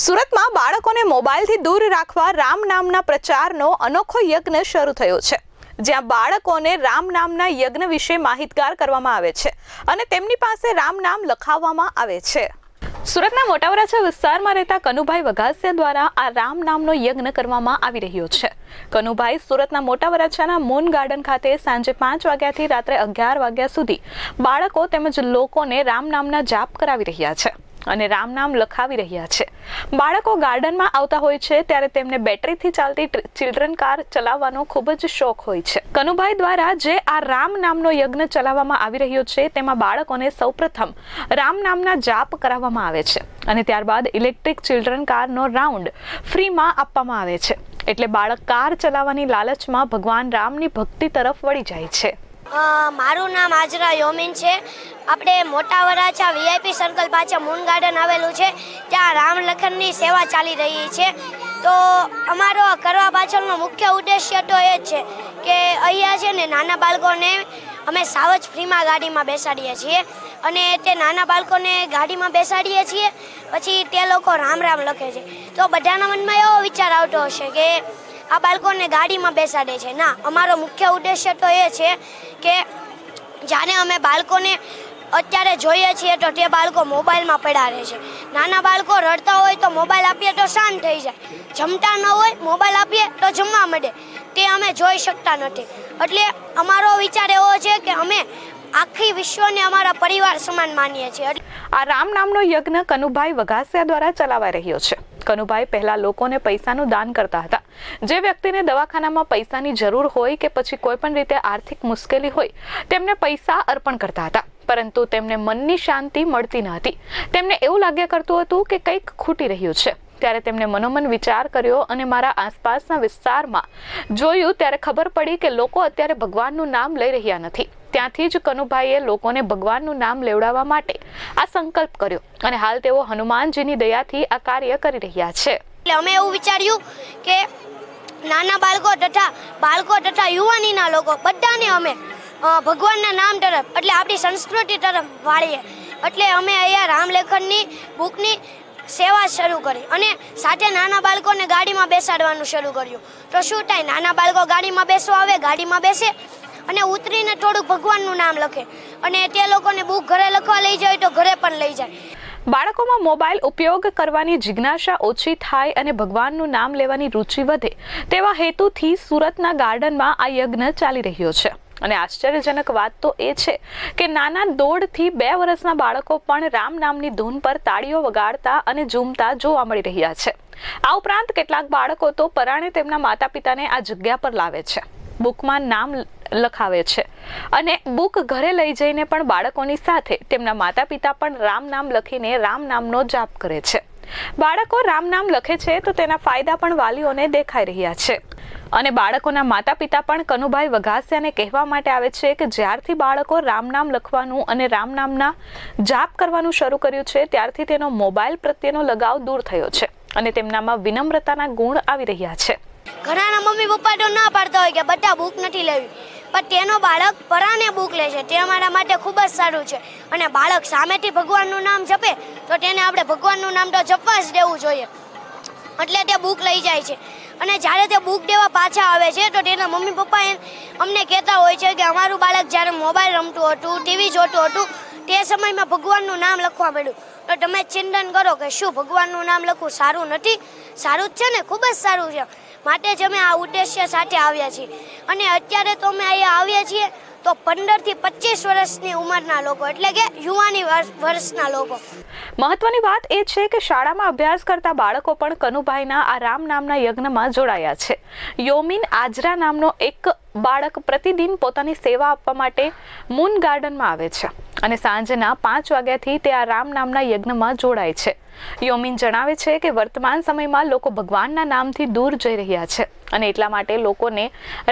સુરતમાં બાળકોને મોબાઈલથી દૂર રાખવા રામ નામના પ્રચારનો અનોખો યજ્ઞ શરૂ થયો છે, જ્યાં બાળકોને રામ નામના યજ્ઞ વિશે માહિતગાર કરવામાં આવે છે અને તેમની પાસે રામ નામ લખાવવામાં આવે છે. સુરતના મોટા વરાછા વિસ્તારમાં રહેતા કનુભાઈ વઘાસિયા દ્વારા આ રામ નામનો યજ્ઞ કરવામાં આવી રહ્યો છે. કનુભાઈ સુરતના મોટા વરાછાના મૂન ગાર્ડન ખાતે સાંજે પાંચ વાગ્યાથી રાત્રે અગિયાર વાગ્યા સુધી બાળકો તેમજ લોકોને રામ નામના જાપ કરાવી રહ્યા છે. અને રામ નામ લખાવી રહ્યા છે. બાળકો ગાર્ડનમાં આવતા હોય છે ત્યારે તેમને બેટરીથી ચાલતી ચિલ્ડ્રન કાર ચલાવવાનો ખૂબ જ શોખ હોય છે. કનુભાઈ દ્વારા જે આ રામ નામનો યજ્ઞ ચલાવવામાં આવી રહ્યો છે તેમાં બાળકોને સૌપ્રથમ રામ નામના જાપ કરાવવામાં આવે છે અને ત્યારબાદ ઇલેક્ટ્રિક ચિલ્ડ્રન કારનો રાઉન્ડ ફ્રીમાં આપવામાં આવે છે. એટલે બાળક કાર ચલાવવાની લાલચમાં ભગવાન રામની ભક્તિ તરફ વળી જાય છે. મારું નામ આજરા યોમિન છે. આપણે મોટા વરાછા વીઆઈપી સર્કલ પાછળ મૂન ગાર્ડન આવેલું છે. ત્યાં રામ લખનની સેવા ચાલી રહી છે. તો અમારો કરવા પાછળનો મુખ્ય ઉદ્દેશ્ય તો એ જ છે કે અહીંયા છે ને નાના બાળકોને અમે સાવજ ફ્રીમાં ગાડીમાં બેસાડીએ છીએ. અને તે નાના બાળકોને ગાડીમાં બેસાડીએ છીએ. પછી તે લોકો રામ રામ લખે છે. તો બધાના મનમાં એવો વિચાર આવતો હશે કે આ બાળકોને ગાડીમાં બેસાડે છે. ના, અમારો મુખ્ય ઉદ્દેશ્ય તો એ છે કે જ્યારે અમે બાળકોને અત્યારે જોઈએ છીએ તો તે બાળકો મોબાઈલમાં પડ્યા રહે છે. નાના બાળકો રડતા હોય તો મોબાઈલ આપીએ તો શાંત થઈ જાય. જમતા ન હોય, મોબાઈલ આપીએ તો જમવા માંડે. તે અમે જોઈ શકતા નથી. એટલે અમારો વિચાર એવો છે કે અમે આખી વિશ્વને અમારા પરિવાર સમાન માનીએ છીએ. આ રામ નામનો યજ્ઞ કનુભાઈ વઘાસિયા દ્વારા ચલાવાઈ રહ્યો છે. કનુભાઈ પહેલા લોકોને પૈસાનું દાન કરતા હતા. જે વ્યક્તિને દવાખાનામાં પૈસાની જરૂર હોય કે પછી કોઈ પણ રીતે આર્થિક મુશ્કેલી હોય, તેમને પૈસા અર્પણ કરતા હતા. પરંતુ તેમને મનની શાંતિ મળતી ન હતી. તેમને એવું લાગ્યા કરતું હતું કે કંઈક ખૂટી રહ્યું છે. ત્યારે તેમણે મનોમન વિચાર કર્યો અને મારા આસપાસના વિસ્તારમાં જોયું ત્યારે ખબર પડી કે લોકો અત્યારે ભગવાનનું નામ લઈ રહ્યા નથી. ત્યાંથી જ કનુભાઈએ લોકોને ભગવાનનું નામ લેવડાવવા માટે આ સંકલ્પ કર્યો અને હાલ તેઓ હનુમાનજીની દયાથી આ કાર્ય કરી રહ્યા છે. એટલે અમે એવું વિચાર્યું કે નાના બાળકો તથા બાળકો તથા યુવાનીના લોકો બધાને અમે ભગવાનના નામ તરફ, એટલે આપણી સંસ્કૃતિ તરફ વાળીએ. એટલે અમે અહીંયા રામલેખનની, બુકની સેવા શરૂ કરી અને સાથે નાના બાળકોને ગાડીમાં બેસાડવાનું શરૂ કર્યું. તો શું થાય? નાના બાળકો ગાડીમાં બેસવા આવે, ગાડીમાં બેસે અને ઉતરીને થોડુંક ભગવાનનું નામ લખે અને તે લોકોને બુક ઘરે લખવા લઈ જાય તો ઘરે પણ લઈ જાય. બાળકોમાં મોબાઈલ ઉપયોગ કરવાની જિજ્ઞાસા ઓછી થાય અને ભગવાનનું નામ લેવાની રુચિ વધે તેવા હેતુથી સુરતના ગાર્ડનમાં આ યજ્ઞ ચાલી રહ્યો છે. અને આશ્ચર્યજનક વાત તો એ છે કે નાના દોઢથી બે વર્ષના બાળકો પણ રામ નામની ધૂન પર તાળીઓ વગાડતા અને ઝૂમતા જોવા મળી રહ્યા છે. આ ઉપરાંત કેટલાક બાળકો તો પરાણે તેમના માતા પિતાને આ જગ્યા પર લાવે છે. બુકમાં નામ લખાવે છે. અને બુક ઘરે લઈ જઈને પણ બાળકોની સાથે તેમના માતા પિતા પણ રામ નામ લખીને રામ નામનો જાપ કરે છે. બાળકો રામ નામ લખે છે તો તેના ફાયદા પણ વાલીઓને દેખાઈ રહ્યા છે. અને બાળકોના માતા પિતા પણ કનુભાઈ વઘાસિયાને કહેવા માટે આવે છે કે જ્યારથી બાળકો રામ નામ લખવાનું અને રામ નામના જાપ કરવાનું શરૂ કર્યું છે, ત્યારથી તેનો મોબાઈલ પ્રત્યેનો લગાવ દૂર થયો છે અને તેમનામાં વિનમ્રતાના ગુણ આવી રહ્યા છે. ઘણાના મમ્મી પપ્પા તો ના પાડતા હોય કે બધા બુક નથી લેવી. પણ તેનો બાળક પરાને બુક લે છે, તે અમારા માટે ખૂબ જ સારું છે. અને બાળક સામેથી ભગવાનનું નામ જપે, તો તેને આપણે ભગવાનનું નામ તો જપવા જ દેવું જોઈએ. એટલે તે બુક લઈ જાય છે. અને જ્યારે તે બુક દેવા પાછા આવે છે, તો તેના મમ્મી પપ્પા અમને કહેતા હોય છે કે અમારું બાળક જ્યારે મોબાઈલ રમતું હતું, ટીવી જોતું હતું, તે સમયમાં ભગવાનનું નામ લખવા મળ્યું તો તમે ચિંતન કરો કે શું ભગવાનનું નામ લખવું સારું નથી? સારું જ છે ને? ખૂબ જ સારું છે. માટે જ અમે આ ઉદ્દેશ્ય સાથે આવ્યા છીએ. અને અત્યારે તો અમે અહીંયા આવ્યા છીએ. તો પંદરથી પચીસ વર્ષની ઉંમરના લોકો, એટલે કે યુવાની વર્ષના લોકો. મહત્વની વાત એ છે કે શાળામાં અભ્યાસ કરતા બાળકો પણ કનુભાઈના આ રામ નામના યજ્ઞમાં જોડાયા છે. યોમિન આજરા નામનો એક બાળક પ્રતિદિન પોતાની સેવા આપવા માટે મૂન ગાર્ડનમાં આવે છે અને સાંજના પાંચ વાગ્યાથી તે આ રામ નામના યજ્ઞમાં જોડાય છે. યોમિન જણાવે છે કે વર્તમાન સમયમાં લોકો ભગવાનના નામથી દૂર જઈ રહ્યા છે અને એટલા માટે લોકોને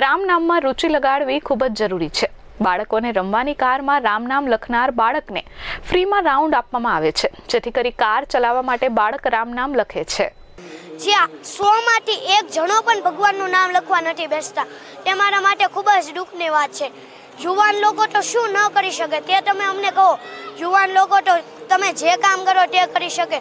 રામ નામમાં રુચિ લગાડવી ખૂબ જ જરૂરી છે. બાળકોને રમવાની કારમાં રામ નામ લખનાર બાળકને ફ્રીમાં રાઉન્ડ આપવામાં આવે છે. જેથી કરી કાર ચલાવવા માટે બાળક રામ નામ લખે છે. જ્યાં સો એક જણો પણ ભગવાનનું નામ લખવા નથી બેસતા. તે મારા માટે ખૂબ જ દુઃખની વાત છે. યુવાન લોકો તો શું ન કરી શકે? તે તમે અમને કહો. યુવાન લોકો તો તમે જે કામ કરો તે કરી શકે.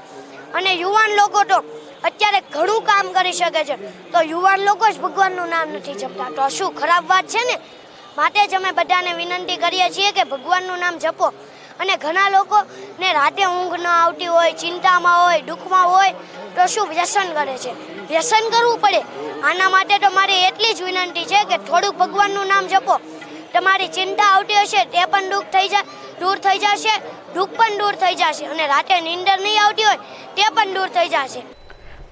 અને યુવાન લોકો તો અત્યારે ઘણું કામ કરી શકે છે. તો યુવાન લોકો જ ભગવાનનું નામ નથી જપતા. તો શું ખરાબ વાત છે ને? માટે જ અમે બધાને વિનંતી કરીએ છીએ કે ભગવાનનું નામ જપો. અને ઘણા લોકોને રાતે ઊંઘ ન આવતી હોય, ચિંતામાં હોય, દુઃખમાં હોય, તો શું વ્યસન કરે છે? વ્યસન કરવું પડે. આના માટે તો મારી એટલી જ વિનંતી છે કે થોડુંક ભગવાનનું નામ જપો. તમારી ચિંતા આવતી હશે, તે પણ દુઃખ થઈ જાય દૂર થઈ જશે, દુઃખ પણ દૂર થઈ જશે. અને રાતે નીંદર નહીં આવતી હોય, તે પણ દૂર થઈ જશે.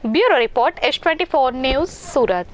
Bureau report, S twenty four news Surat.